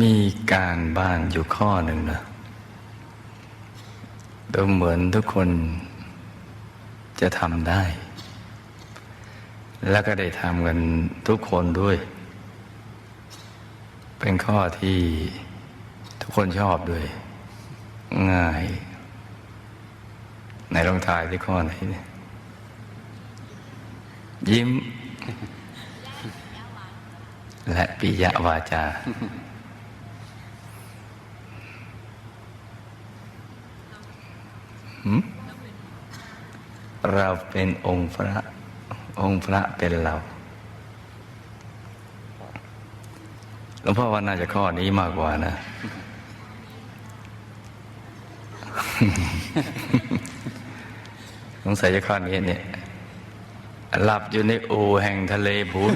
มีการบ้านอยู่ข้อหนึ่งนะดูเหมือนทุกคนจะทำได้ แล้วก็ได้ทำกันทุกคนด้วย เป็นข้อที่ทุกคนชอบด้วย ง่าย ในลองทายที่ข้อไหนเนี่ยยิ้ม และปิยวาจา หืม เราเป็นองค์พระ องค์พระเป็นเราหลวงพ่อว่าน่าจะข้อนี้มากกว่านะ สงสัยจะข้อนี้เนี่ย หลับอยู่ในอูแห่งทะเลบุญ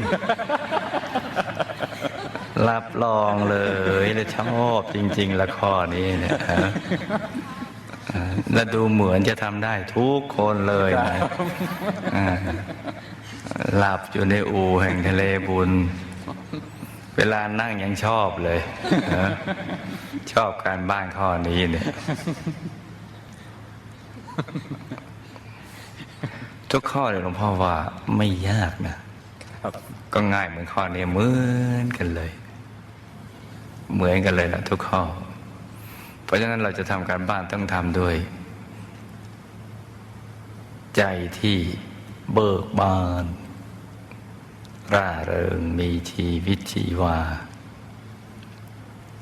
รับรองเลยและชอบจริง ๆ ละข้อนี้เนี่ยฮะ และดูเหมือนจะทำได้ทุกคนเลยนะอ่าหลับอยู่ในอูแห่งทะเลบุญ เวลานั่งยังชอบเลยฮะชอบการบ้านข้อนี้เนี่ยทุกข้อเลยหลวงพ่อว่าไม่ยากนะครับก็ง่ายเหมือนข้อนี้เหมือนกันเลย เหมือนกันเลยละทุกข้อเพ ราะฉะนั้นเราจะทำการบ้านต้องทำด้วย ใจที่เบิกบาน ร่าเริงมีชีวิตชีวา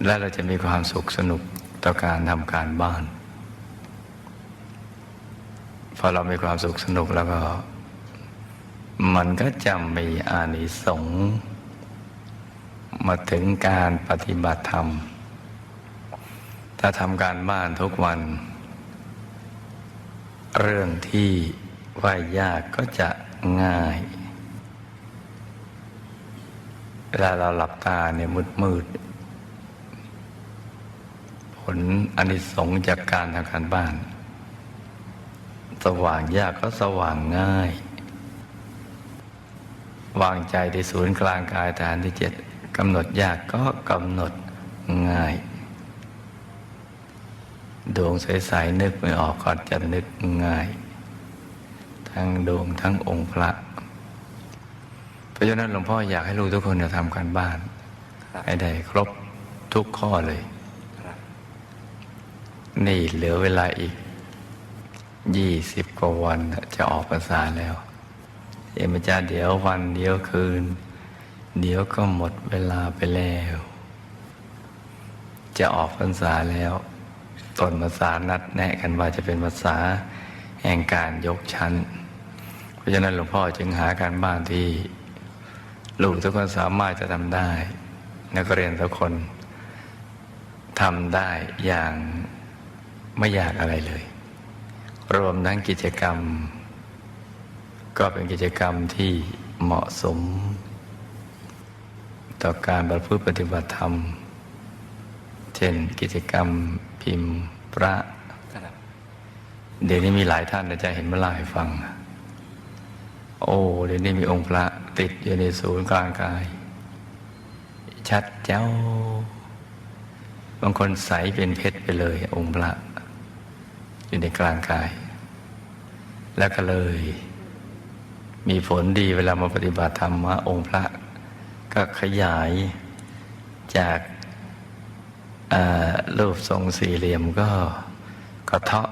และเราจะมีความสุขสนุกต่อการทำการบ้าน พอเรามีความสุขสนุกแล้วก็ มันก็จะมีอานิสงส์มาถึงการปฏิบัติธรรม ถ้าทำการบ้านทุกวัน เรื่องที่ว่ายากก็จะง่าย เวลาเราหลับตาเนี่ยมืดมืด ผลอานิสงส์จากการทำการบ้าน สว่างยากก็สว่างง่าย วางใจที่ศูนย์กลางกายฐานที่เจ็ดกำหนดยากก็กำหนดง่าย ดวงใสๆนึกไม่ออกก็จะนึกง่าย ทั้งดวงทั้งองค์พระ เพราะฉะนั้นหลวงพ่ออยากให้ลูกทุกคนจะทำการบ้านครับให้ได้ครบทุกข้อเลยครับนี่เหลือเวลาอีกยี่สิบกว่าวันจะออกพรรษาแล้วเอ็มอาจารย์เดี๋ยววันเดี๋ยวคืน เดี๋ยวก็หมดเวลาไปแล้ว จะออกพรรษาแล้ว ต้นภาษานัดแนะกันว่าจะเป็นภาษาแห่งการยกชั้น เพราะฉะนั้นหลวงพ่อจึงหาการบ้านที่ลูกทุกคนสามารถจะทำได้ นักเรียนทุกคนทำได้อย่างไม่ยากอะไรเลย รวมทั้งกิจกรรม ก็เป็นกิจกรรมที่เหมาะสม ต่อการประพฤติปฏิบัติธรรม เช่นกิจกรรม พิมพ์พระ เดี๋ยวนี้มีหลายท่านอาจารย์เห็นมาเล่าให้ฟัง โอ้เดี๋ยวนี้มีองค์พระติดอยู่ในศูนย์กลางกาย ชัดเจ้า บางคนใสเป็นเพชรไปเลย องค์พระ อยู่ในกลางกาย แล้วก็เลย มีผลดีเวลามาปฏิบัติธรรมะองค์พระ ก็ขยายจาก รูปทรงสี่เหลี่ยมก็กระเทาะ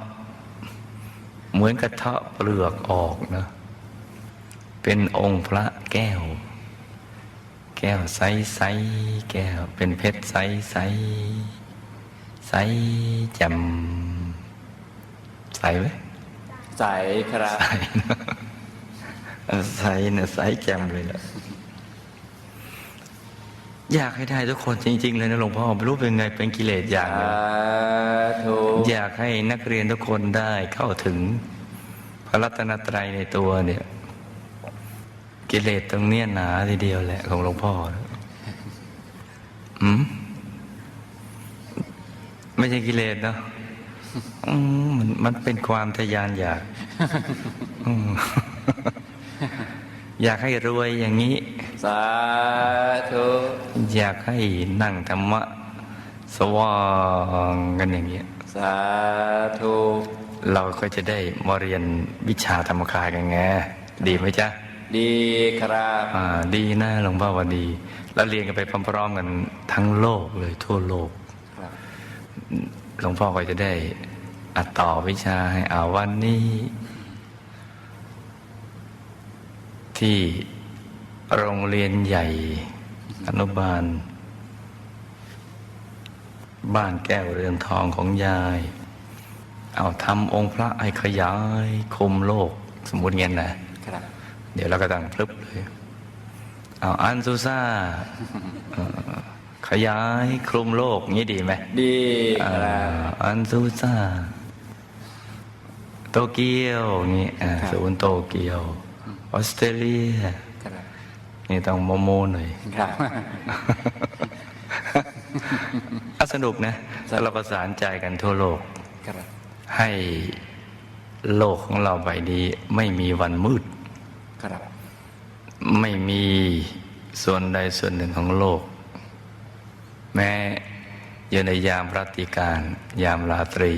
เหมือนกระเทาะเปลือกออกนะเป็นองค์พระแก้ว แก้วใสใสๆแก้วเป็นเพชรใสใสๆใสแจ่มใสไหมใสครับ ใสนะเออใสนะใสแจ่มเลยล่ะ อยากให้ได้ทุกคนจริง ๆ เลยนะหลวงพ่อไม่รู้เป็นไงเป็นกิเลสอย่างหนึ่งธุอยากให้นักเรียนทุกคนได้เข้าถึงพระรัตนตรัยในตัวเนี่ย กิเลสตรงเนี้ยหนาทีเดียวแหละของหลวงพ่อนะอืมไม่ใช่กิเลสเนาะอืมมันมันเป็นความทะยานอยากอืม อยากให้รวยอย่างนี้ สาธุ อยากให้นั่งธรรมะ สว่างกันอย่างเงี้ยสาธุ เราก็จะได้มาเรียนวิชาธรรมกายกันไง ดีไหมจ๊ะ ดีครับอ่าดีนะหลวงพ่อว่าดี แล้วเรียนกันไปพร้อมๆกันทั้งโลกเลยทั่วโลกครับหลวงพ่อก็จะได้อัดต่อวิชาให้อาวันนี้ ที่โรงเรียนใหญ่อนุบาล บ้านแก้วเรือนทองของยาย เอาทำองค์พระให้ขยายคุมโลก สมมุติเงี้ยนะครับเดี๋ยวเราก็ตั้งพลึบเลย เอาอันซูซ่าเอ่อขยายคลุมโลกงี้ดีไหมดีคอ่ารับอันซูซ่า โตเกียวงี้อ่าครับศูนย์โตเกียว ออสเตรเลียครับนี่ต้องโมโมหน่อยครับอะสนุกนะถ้าเราประสานใจกันทั่วโลกครับให้โลกของเราใบนี้ไม่มีวันมืดครับไม่มีส่วนใดส่วนหนึ่งของโลก แม้อยู่ในยามรัติการ ยามราตรี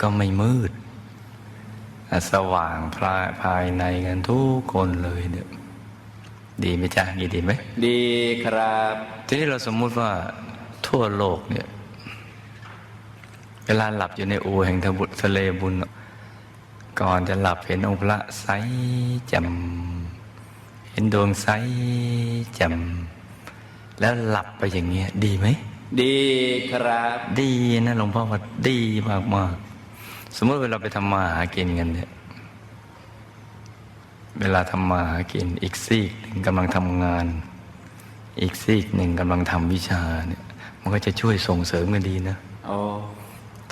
ก็ไม่มืดอะ สว่างพรายภายในกันทุกคนเลยเนี่ยดีไหมจ๊ะงี้ดีไหม ดีครับ ทีนี้เราสมมุติว่าทั่วโลกเนี่ย เวลาหลับอยู่ในอูแห่งทบุทะเลบุญ ก่อนจะหลับเห็นองค์พระใสแจ่มเห็นดวงใสแจ่มแล้วหลับไปอย่างเงี้ย ดีไหม ดีครับ ดีนะหลวงพ่อว่าดีมากมากๆ สมมติเวลาไปทำมาหากินกันเนี่ย เวลาทำมาหากิน อีกซีกหนึ่งกำลังทำงาน อีกซีกหนึ่งกำลังทำวิชาเนี่ย มันก็จะช่วยส่งเสริมกันดีนะโอ้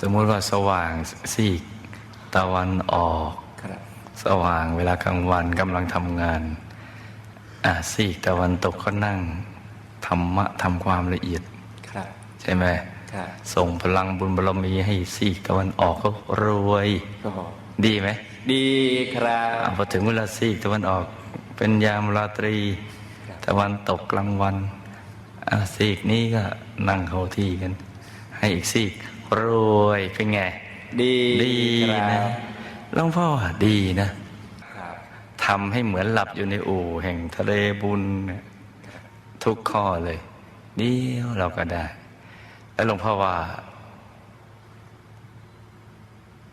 สมมติว่าสว่างซีก ตะวันออกครับสว่างเวลากลางวันกำลังทำงานอ่าซีกตะวันตกก็นั่งธรรมะทำความละเอียดครับใช่ไหมครับ ส่งพลังบุญบารมีให้ซีกตะวันออกก็รวยโอ้โหดีไหม ดีครับอ่าพอถึงเวลาซีกตะวันออก เป็นยามราตรีครับตะวันตกกลางวันอ่าซีกนี้ก็นั่งเข้าที่กัน ให้อีกซีกรวยเป็นไง ดีดีครันะบหลวงพ่อว่าดีนะครับทำให้เหมือนหลับอยู่ในอู่แห่งทะเลบุญเนี่ยทุกข้อเลย เดียวเราก็ได้ แล้วหลวงพ่อว่า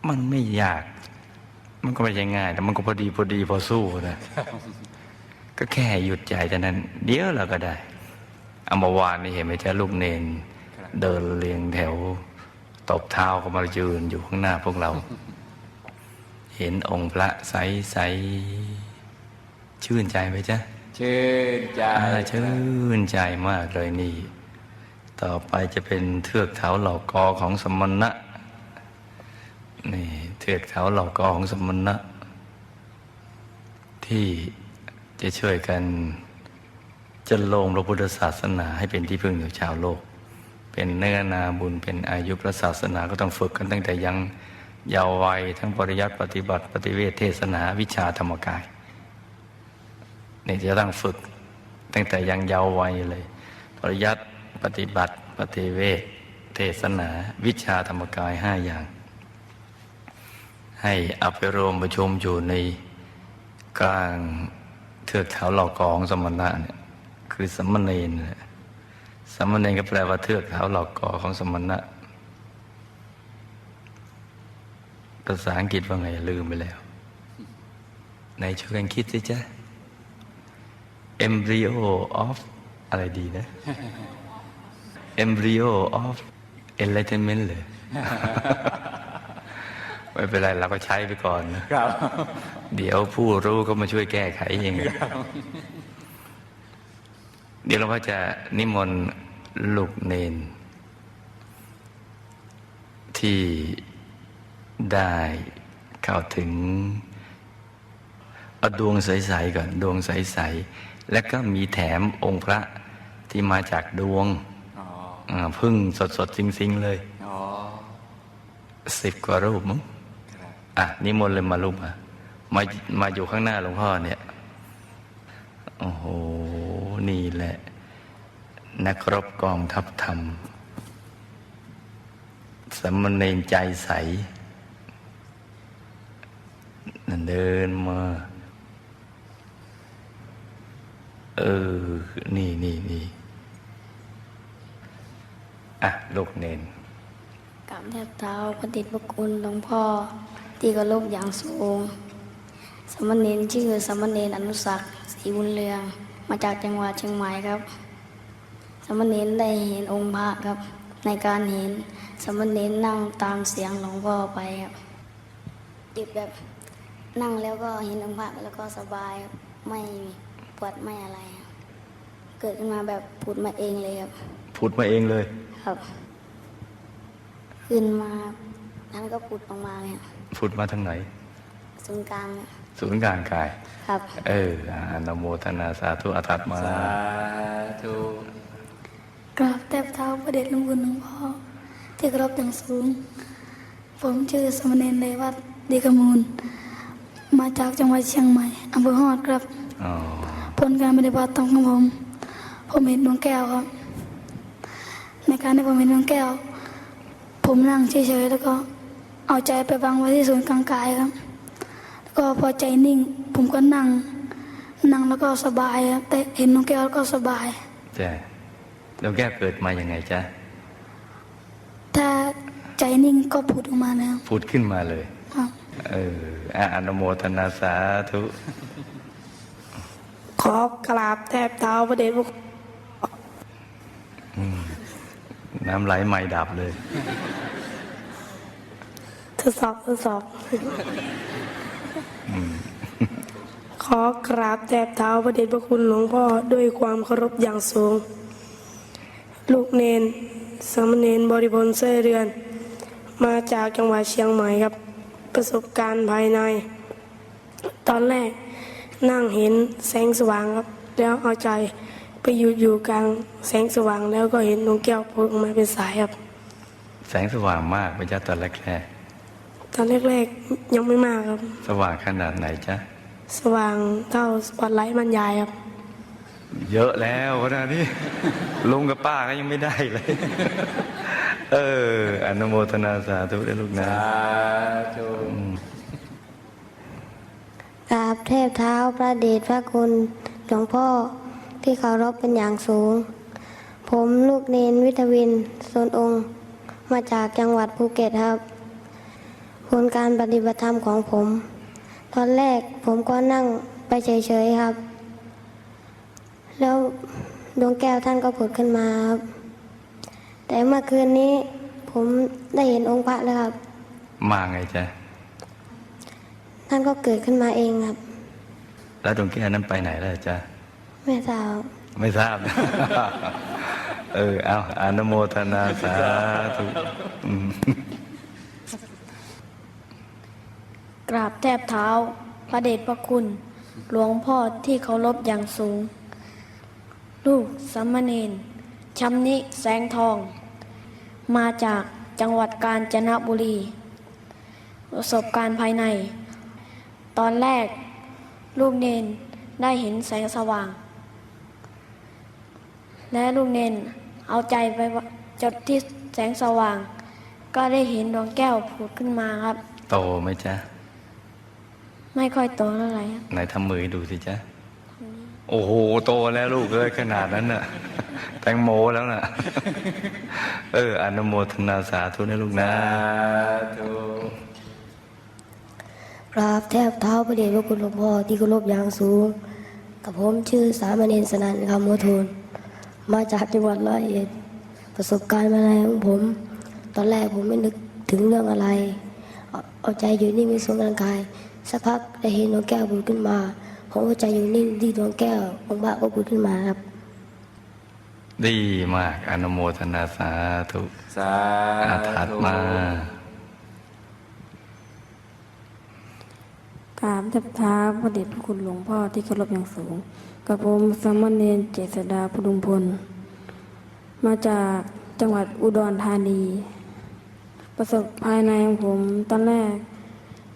มันไม่ยาก มันก็ไม่ใช่ง่ายแต่มันก็พอดีพอดีพอสู้นะก็แค่หยุดใจเท่านั้น เดี๋ยวเราก็ได้เอามาวานนี่เห็นไหมจ๊ะลูกเนนครับเดินเรียงแถว ตบเท้าก็มายืนอยู่ข้างหน้าพวกเรา เห็นองค์พระใสใสๆชื่นใจไหมจ๊ะชื่นใจอ่าครับชื่นใจมากเลยนี่ ต่อไปจะเป็นเทือกเขาเหล่ากอของสมณะนี่เทือกเขาเหล่ากอของสมณะ ที่จะช่วยกันจะลงพระพุทธศาสนาให้เป็นที่พึ่งของชาวโลก เป็นเนื้อนาบุญเป็นอายุพระศาสนาก็ต้องฝึกกันตั้งแต่ยังเยาว์วัยทั้งปริยัติปฏิบัติปฏิเวทเทศนาวิชาธรรมกายนี่จะต้องฝึกตั้งแต่ยังเยาว์วัยเลย ปริยัติ ปฏิบัติ ปฏิเวทเทศนา วิชาธรรมกายห้าอย่าง ให้อาไปรวมประชุมอยู่ในกลางเทือกเขาเหล่ากองสมณะเนี่ยคือสมณเณรเนี่ยสมณเณรก็แปลว่าเทือกเขาเหล่ากอของสมณะภาษาอังกฤษว่าไงลืมไปแล้วไหนช่วยกันคิดสิจ๊ะ embryo of อะไรดีนะ embryo of enlightenment เลยไม่เป็นไรเราก็ใช้ไปก่อนนะครับเดี๋ยวผู้รู้ก็มาช่วยแก้ไขเองเดี๋ยวเราก็จะนิมนต์ลูกเนน ที่ได้เข้าถึงเอาดวงใสๆก่อนดวงใสๆแล้วก็มีแถมองค์พระที่มาจากดวงอ๋ออา พึ่งสดๆซิง ๆ เลยอ๋อสิบกว่ารูปมั้งครับอะนิมนต์เลยมาลูกมามามาอยู่ข้างหน้าหลวงพ่อเนี่ย โอ้โห นี่แหละ นักรบกองทัพธรรมสามเณรใจใสนั่นเดินมา เออ นี่นี่นี่ อะลูกเนนกราบแทบเท้าปฏิบัติคุณหลวงพ่อที่เคารพอย่างสูงสามเณรชื่อสามเณรอนุสักดิ์ศรีบุญเรืองมาจากจังหวัดเชียงใหม่ครับสามเณรได้เห็นองค์พระครับ ในการเห็นสามเณรนั่งตามเสียงหลวงพ่อไปครับจิตแบบนั่งแล้วก็เห็นองค์พระแล้วก็สบายครับไม่ปวดไม่อะไรครับเกิดขึ้นมาแบบผุดมาเองเลยครับพูดมาเองเลย ครับ ขึ้นมาท่านก็ปุดออกมาเลยครับพูดมาทางไหนศูนย์กลางครับศูนย์กลางกาย ครับ เอออ่าอนโมทนาสาธุอาทัตมาสาธุกราบแทบเท้าพระเดชหลวงคุณหลวงพ่อที่เคารพอย่างสูง ผมชื่อสมณเณรเลวัตดีกมูล มาจากจังหวัดเชียงใหม่อำเภอฮอดครับอ๋อผลการปฏิบัติของผม ผมเห็นดวงแก้วครับ ในการที่ผมเห็นดวงแก้ว ผมนั่งเฉยๆแล้วก็เอาใจไปวางไว้ที่ศูนย์กลางกายครับ แล้วก็พอใจนิ่ง ผมก็นั่ง นั่งแล้วก็สบายครับแต่เห็นดวงแก้วแล้วก็สบายจ้ะดวงแก้วเกิดมาอย่างไงจ๊ะถ้าใจนิ่งก็ผุดออกมาแล้วพูดขึ้นมาเลยครับเอออะอนโมทนาสาธุ ขอกราบแทบเท้าพระเดชพระคุณ น้ำไหลไม่ดับเลย ทดสอบทดสอบ ขอกราบแทบเท้าพระเดชพระคุณหลวงพ่อด้วยความเคารพอย่างสูง ลูกเนนสามเณรบริพลเสยเรือน มาจากจังหวัดเชียงใหม่ครับ ประสบการณ์ภายใน ตอนแรกนั่งเห็นแสงสว่างครับ แล้วเอาใจ ไปอยู่อยู่กลางแสงสว่างแล้วก็เห็นดวงแก้วโผล่ออกมาเป็นสายครับ แสงสว่างมากไปจ้ะตอนแรกตอนแรกๆยังไม่มากครับ ๆสว่างขนาดไหนจ๊ะสว่างเท่าสปอตไลท์บรรยายครับ เยอะแล้วขนาดนี้ ลุงกับป้าก็ยังไม่ได้เลย เอออนโมทนาสาธุด้วยลูกนะสาธุกราบเทพเท้าพระเดชพระคุณหลวงพ่อ ที่เคารพเป็นอย่างสูง ผมลูกเนนวิทวินโซนองค์ มาจากจังหวัดภูเก็ตครับผลการปฏิบัติธรรมของผม ตอนแรกผมก็นั่งไปเฉยๆครับ แล้วดวงแก้วท่านก็ผุดขึ้นมาครับ แต่เมื่อคืนนี้ผมได้เห็นองค์พระแล้วครับ มาไงจ๊ะ ท่านก็เกิดขึ้นมาเองครับ แล้วดวงแก้วนั้นไปไหนแล้วจ๊ะ ไม่ทราบไม่ทราบ เออ เอาอนโมทนาสาธุอืมกราบแทบเท้า พระเดชพระคุณ หลวงพ่อที่เคารพอย่างสูง ลูกสามเณรชำนิแสงทอง มาจากจังหวัดกาญจนบุรี ประสบการณ์ภายใน ตอนแรก ลูกเนนได้เห็นแสงสว่าง และลูกเนนเอาใจไปจดที่แสงสว่าง ก็ได้เห็นดวงแก้วผุดขึ้นมาครับ โตไหมจ๊ะ ไม่ค่อยโตเท่าไหร่ครับไหนทำมือให้ดูสิจ๊ะ โอ้โห โตแล้วลูกเอ้ยขนาดนั้นน่ะ แตงโมแล้วน่ะ เออ อนโมทนาสาธุนะลูกนะสาธุกราบแทบเท้าพระเดชพระคุณหลวงพ่อที่เคารพอย่างสูง กับผมชื่อสามเณรสนันคำโมทูล มาจากจังหวัดร้อยเอ็ดประสบการณ์มาในของผม ตอนแรกผมไม่นึกถึงเรื่องอะไร เอาเอาใจอยู่นิ่งในส่วนร่างกาย สักพักได้เห็นดวงแก้วผุดขึ้นมาผมก็ใจอยู่นิ่งที่ดวงแก้วองค์พระก็ผุดขึ้นมาครับ ดีมากอนโมทนาสาธุสาอาทัดธุมากราบแทบเท้าพระเดชพระคุณหลวงพ่อที่เคารพอย่างสูง กับผมสามเณรเจษดาพดุมพล มาจากจังหวัดอุดรธานี ประสบภายในของผมตอนแรก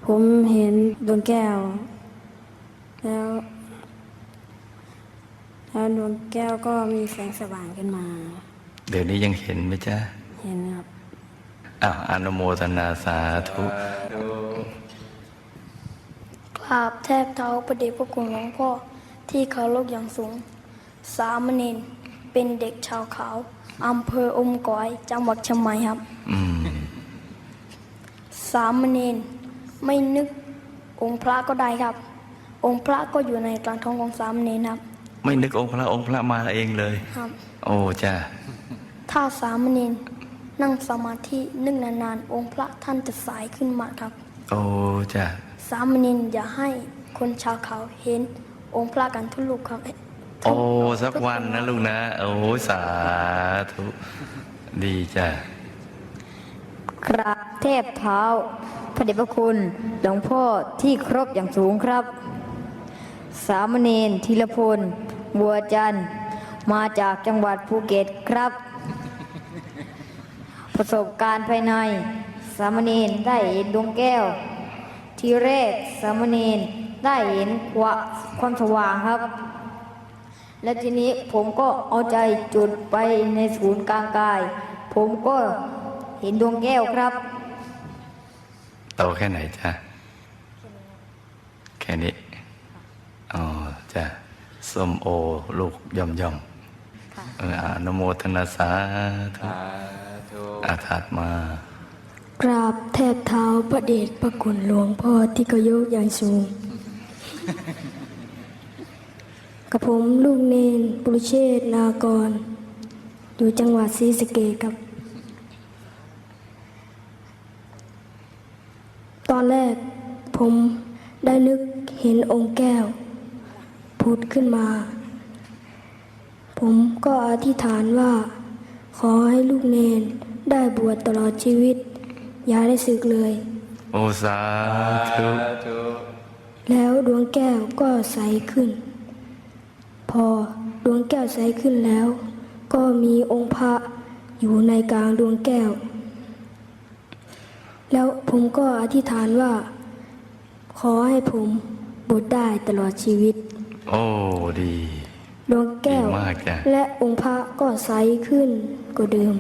ผมเห็นดวงแก้ว แล้วแล้วดวงแก้วก็มีแสงสว่างขึ้นมา เดี๋ยวนี้ยังเห็นไหมจ๊ะ เห็นครับอ้าวอนุโมทนาสาธุสาธุกราบแทบเท้าพระเดชพระคุณหลวงพ่อ ที่เคารพอย่างสูง สามเณรเป็นเด็กชาวเขาอำเภออมก๋อย จังหวัดเชียงใหม่ครับอืมสามเณรไม่นึกองค์พระก็ได้ครับ องค์พระก็อยู่ในกลางท้องของสามเณรครับ ไม่นึกองค์พระองค์พระมาเองเลย ครับ โอ้จ้าถ้าสามเณรนั่งสมาธินึ่งนานๆองค์พระท่านจะสายขึ้นมาครับ โอ้จ้าสามเณรอย่าให้คนชาวเขาเห็น องค์พระกันทุกลูกครับ โอ้สักวันนะลูกนะ โอ้สาธุดีจ้ะกราบเทพเท้า พระเดชพระคุณหลวงพ่อที่ครบอย่างสูงครับ สามเณรธีรพล บัวจันทร์มาจากจังหวัดภูเก็ตครับ ประสบการณ์ภายใน สามเณรได้เห็นดวงแก้ว ทีแรกสามเณร ได้เห็นควาความสว่างครับ และทีนี้ผมก็เอาใจจุดไปในศูนย์กลางกาย ผมก็เห็นดวงแก้วครับโตแค่ไหนจ้ะแค่นี้อ๋อจ้ะส้มโอ ลูกย่อมย่อมเอออนุโมทนาสาธุสาธุอาถาดมากราบแทบเท้าพระเดชพระคุณหลวงพ่อที่กยกอย่างสูง กับผมลูกเนนปุรุเชษนากร อยู่จังหวัดศรีสะเกษครับ ตอนแรกผมได้นึกเห็นองค์แก้วผุดขึ้นมา ผมก็อธิษฐานว่า ขอให้ลูกเนนได้บวชตลอดชีวิต อย่าได้สึกเลย โอสาธุ แล้วดวงแก้วก็ใสขึ้น พอดวงแก้วใสขึ้นแล้ว ก็มีองค์พระอยู่ในกลางดวงแก้ว แล้วผมก็อธิษฐานว่า ขอให้ผมบวชได้ตลอดชีวิต โอ้ดีดวงแก้วดีมากจ้ะและองค์พระก็ใสขึ้นกว่าเดิม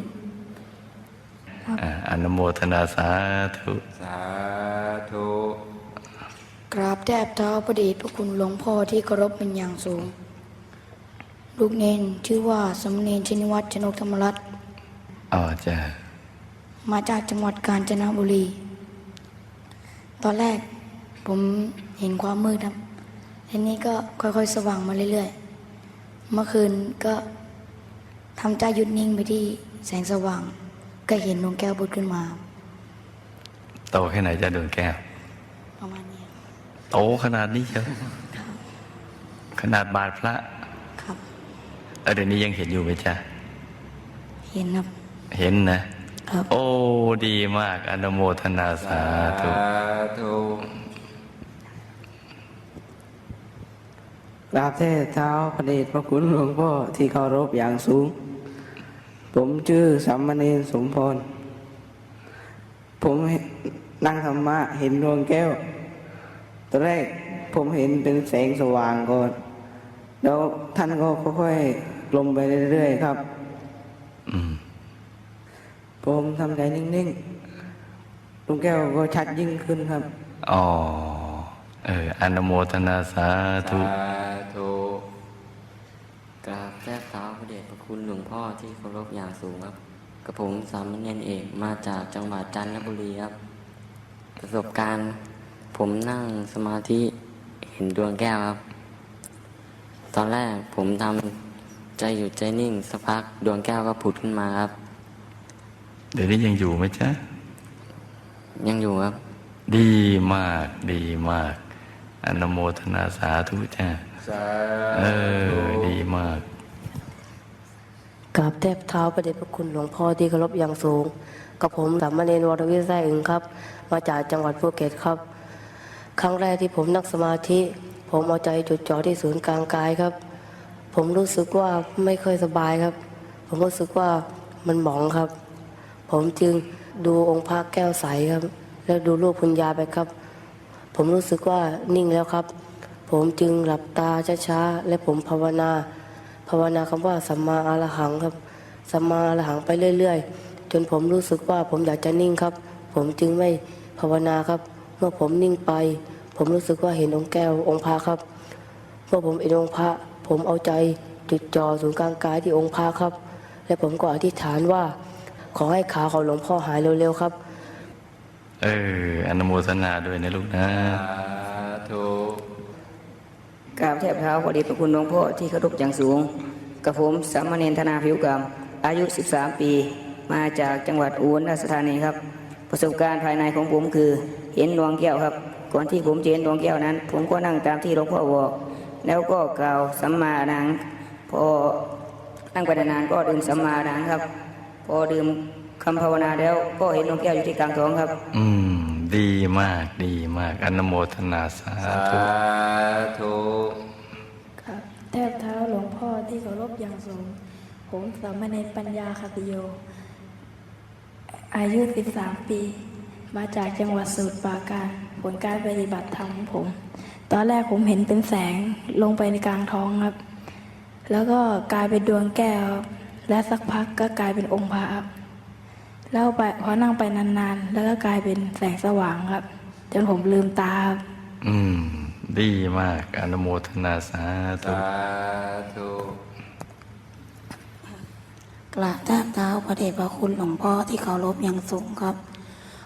อ่าอนุโมทนาสาธุสาธุ กราบแทบเท้าพระเดชพระคุณหลวงพ่อที่เคารพเป็นอย่างสูง ลูกเนนชื่อว่าสมเนนชินวัตรชนกธรรมรัตน์อ๋อจ้ะมาจากจังหวัดกาญจนบุรี ตอนแรกผมเห็นความมืดครับทีนี้ก็ค่อยๆ สว่างมาเรื่อยๆ เมื่อคืนก็ทำใจหยุดนิ่งไปที่แสงสว่าง ก็เห็นดวงแก้วบุดขึ้นมา โตแค่ไหนจ้ะดวงแก้วประมาณนี้ โตขนาดนี้เชียวขนาดบาทพระครับเออเดี๋ยวนี้ยังเห็นอยู่ไหมจ๊ะ เห็นครับ เห็นนะ ครับ โอ้ดีมาก อนุโมทนาสาสาธุ ธุกราบเทพเท้าพระเดชพระคุณหลวงพ่อที่เคารพอย่างสูง ผมชื่อสัมมเนรสมพร ผมเห็นนั่งธรรมะเห็นดวงแก้ว ตอนแรกผมเห็นเป็นแสงสว่างก่อน แล้วท่านก็ค่อยๆลงไปเรื่อยๆครับอืมผมทำใจนิ่งๆดวงแก้วก็ชัดยิ่งขึ้นครับ อ๋อ เอออนุโมทนาสาธุ สาธุกราบแทบเท้าพระเดชพระคุณหลวงพ่อที่เคารพอย่างสูงครับ กระผมสามเณรเอกมาจากจังหวัดจันทบุรีครับ ประสบการณ์ ผมนั่งสมาธิเห็นดวงแก้วครับ ตอนแรกผมทำใจอยู่ใจนิ่งสักพักดวงแก้วก็ผุดขึ้นมาครับ เดี๋ยวนี้ยังอยู่ไหมจ๊ะ ยังอยู่ครับ ดีมากดีมาก อนุโมทนาสาธุจ้ะสาเอธุอดีมากกราบแทบเท้าพระเดชพระคุณหลวงพ่อที่เคารพอย่างสูง กับผมสามเณรวรวิทย์ไส้อึงครับ มาจากจังหวัดภูเก็ตครับ ครั้งแรกที่ผมนั่งสมาธิ ผมเอาใจจดจ่อที่ศูนย์กลางกายครับ ผมรู้สึกว่าไม่ค่อยสบายครับ ผมรู้สึกว่ามันหมองครับ ผมจึงดูองค์พระแก้วใสครับ แล้วดูรูปพุญญาไปครับ ผมรู้สึกว่านิ่งแล้วครับ ผมจึงหลับตาช้าๆและผมภาวนา ภาวนาคำว่าสัมมาอรหังครับสัมมาอรหังไปเรื่อย ๆ จนผมรู้สึกว่าผมอยากจะนิ่งครับ ผมจึงไม่ภาวนาครับ เมื่อผมนิ่งไป ผมรู้สึกว่าเห็นองค์แก้วองค์พระครับ เมื่อผมเห็นองค์พระ ผมเอาใจจุดจ่อศูนย์กลางกายที่องค์พระครับ และผมก็อธิษฐานว่า ขอให้ขาของหลวงพ่อหายเร็วๆครับ เอออนุโมทนาด้วยนะลูกนะสาธุกราบแทบเท้าขอเดชพระคุณหลวงพ่อที่เคารพอย่างสูงกับผมสามเณรธนาผิวกรรม อายุ 13 ปี มาจากจังหวัดอุบลราชธานีครับ ประสบการณ์ภายในของผมคือ เห็นดวงแก้วครับ ก่อนที่ผมจะเห็นดวงแก้วนั้น ผมก็นั่งตามที่หลวงพ่อบอกแล้วก็กล่าวสัมมาอรหังพอนั่งไปนานๆก็ดื่มสัมมาอรหังครับ พอดื่มคำภาวนาแล้วก็เห็นดวงแก้วอยู่ที่กลางท้องครับ อืม ดีมากดีมากอนุโมทนาสาสาธุธุครับแทบเท้าหลวงพ่อที่เคารพอย่างสูงผมสามเณรปัญญาคติโย อายุ 13 ปี มาจากจังหวัดสมุทรปราการผลการปฏิบัติธรรมของผม ตอนแรกผมเห็นเป็นแสงลงไปในกลางท้องครับ แล้วก็กลายเป็นดวงแก้วครับและสักพักก็กลายเป็นองค์พระครับแล้วไปพอนั่งไปนานๆ แล้วก็กลายเป็นแสงสว่างครับ จนผมลืมตาครับ อืม ดีมาก อนุโมทนาสาธุสาธุกราบแทบเท้าพระเดชพระคุณหลวงพ่อที่เคารพอย่างสูงครับ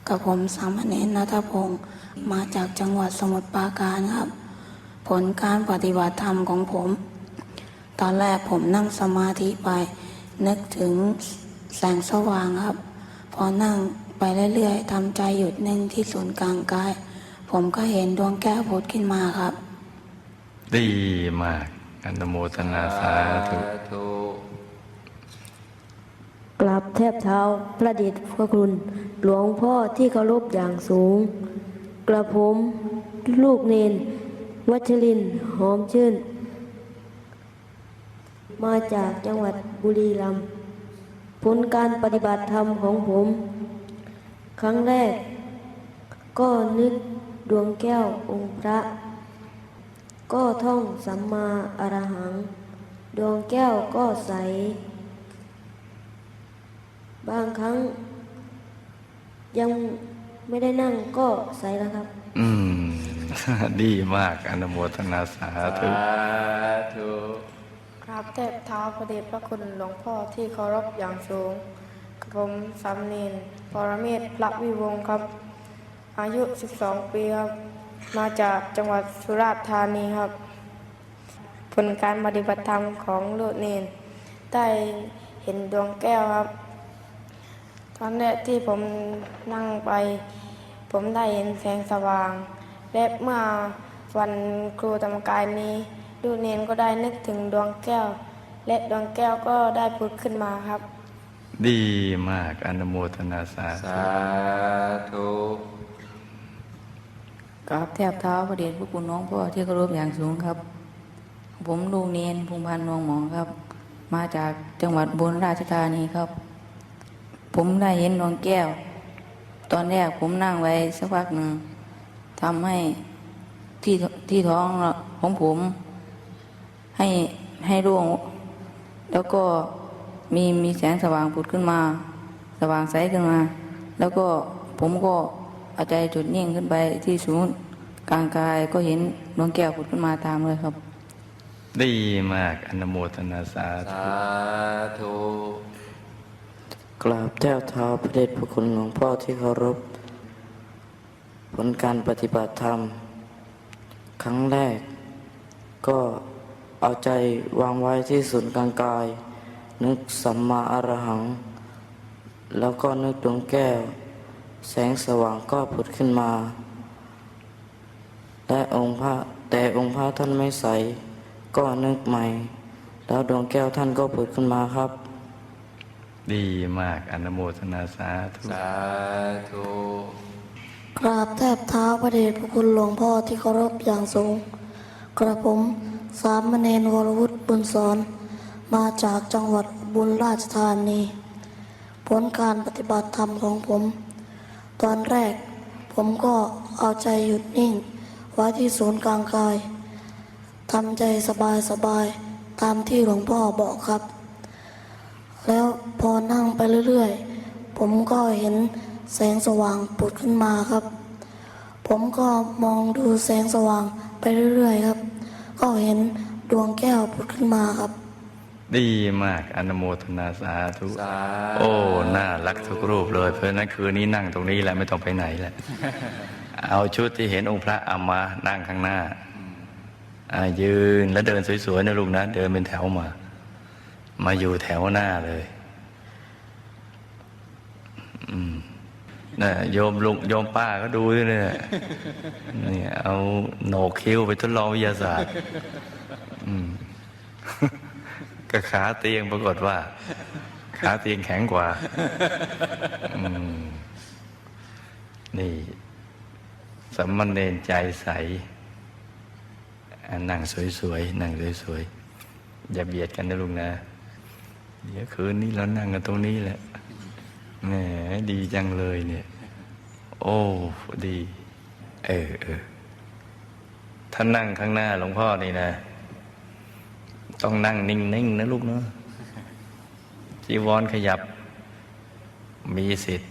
กับผมสามเณรนัทพงศ์มาจากจังหวัดสมุทรปราการครับ ผลการปฏิบัติธรรมของผม ตอนแรกผมนั่งสมาธิไป นึกถึงแสงสว่างครับ พอนั่งไปเรื่อยๆทำใจหยุดนิ่งที่ศูนย์กลางกาย ผมก็เห็นดวงแก้วผุดขึ้นมาครับ ดีมาก อนุโมทนาสาธุธุ กราบแทบเท้าพระเดชพระคุณ หลวงพ่อที่เคารพอย่างสูง กระผม ลูกเนน วัชรินหอมชื่น มาจากจังหวัดบุรีรัมย์ผลการปฏิบัติธรรมของผม ครั้งแรก ก็นึกดวงแก้วองค์พระ ก็ท่องสัมมาอรหัง ดวงแก้วก็ใส บางครั้ง ยังไม่ได้นั่งก็ใส่แล้วครับ อืม ดีมากอนุโมทนาสาธุสาธุครับแทบเท้าพระเดชพระคุณหลวงพ่อที่เคารพอย่างสูงกับผมสามเณรปรเมศพระวิวงศ์ครับ อายุ 12 ปีครับ มาจากจังหวัดสุราษฎร์ธานีครับ ผลการปฏิบัติธรรมของลูกเนนได้เห็นดวงแก้วครับ ตอนแรกที่ผมนั่งไป ผมได้เห็นแสงสว่าง และเมื่อวันครูธรรมกายนี้ลูกเนนก็ได้นึกถึงดวงแก้ว และดวงแก้วก็ได้ผุดขึ้นมาครับ ดีมากอนุโมทนาสาธุสาธุกราบแทบเท้าพระเดชพระคุณน้องพ่อที่เคารพอย่างสูงครับ ผมลูกเนนพงพันธ์นวงหมองครับ มาจากจังหวัดอุบนราชธานีครับ ผมได้เห็นดวงแก้ว ตอนแรกผมนั่งไว้สักพักหนึ่งทำให้ที่ที่ท้องของผม ให้ให้ร่วง แล้วก็มีมีแสงสว่างผุดขึ้นมา สว่างใสขึ้นมา แล้วก็ผมก็เอาใจจุดนิ่งขึ้นไปที่ศูนย์กลางกายก็เห็นดวงแก้วผุดขึ้นมาตามเลยครับ ดีมากอนุโมทนาสาธุสาธุ กราบแทบเท้าพระเดชพระคุณหลวงพ่อที่เคารพ ผลการปฏิบัติธรรม ครั้งแรก ก็เอาใจวางไว้ที่ศูนย์กลางกาย นึกสัมมาอรหัง แล้วก็นึกดวงแก้ว แสงสว่างก็ผุดขึ้นมา และองค์พระแต่องค์พระท่านไม่ใส ก็นึกใหม่ แล้วดวงแก้วท่านก็ผุดขึ้นมาครับ ดีมากอนุโมทนาสาธุสาธุกราบแทบเท้าพระเดชพระคุณหลวงพ่อที่เคารพอย่างสูง กระผมสามเณรวรวุฒิบุญสอน มาจากจังหวัดอุบุญราชธานี ผลการปฏิบัติธรรมของผม ตอนแรก ผมก็เอาใจหยุดนิ่ง ไว้ที่ศูนย์กลางกายทำใจสบายสบายๆตามที่หลวงพ่อบอกครับ แล้วพอนั่งไปเรื่อยๆ ผมก็เห็นแสงสว่างปุดขึ้นมาครับ ผมก็มองดูแสงสว่างไปเรื่อยๆ ครับ ก็เห็นดวงแก้วปุดขึ้นมาครับ ดีมากอนโมทนาสาธุสาโอ้น่ารักทุกรูปเลย เพราะฉะนั้นคืนนี้นั่งตรงนี้แหละไม่ต้องไปไหนแหละเอาชุดที่เห็นองค์พระเอามานั่งข้างหน้าอ่ายืนแล้วเดินสวยๆนะลูกนะ เดินเป็นแถวมา มาอยู่แถวหน้าเลยอืมน่ะโยมลุงโยมป้าก็ดูด้วยเนี่ยเนี่ยเอาโหนกคิ้วไปทดลองวิทยาศาสตร์อืมก็ขาเตียงปรากฏว่า ขาเตียงแข็งกว่าอืมนี่สมณเณรใจใสอะนั่งสวยๆนั่งสวยๆอย่าเบียดกันนะลุงนะ เดี๋ยวคืนนี้เรานั่งกันตรงนี้แหละแหมดีจังเลยเนี่ย โอ้ดี เออเออถ้านั่งข้างหน้าหลวงพ่อนี่นะ ต้องนั่งนิ่งๆนะลูกเนาะจีวรขยับ มีสิทธิ์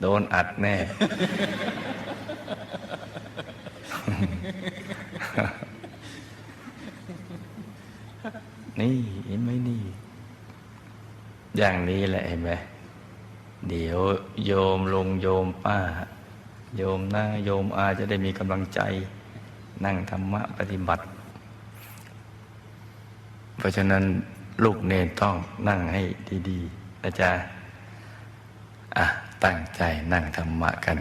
โดนอัดแน่เห็นไหมนี่ อย่างนี้แหละเห็นไหมเดี๋ยวโยมลงโยมป้า โยมหน้าโยมอาจะได้มีกำลังใจนั่งธรรมะปฏิบัติ เพราะฉะนั้นลูกเนรต้องนั่งให้ดีๆนะจ๊ะอะตั้งใจนั่งธรรมะกัน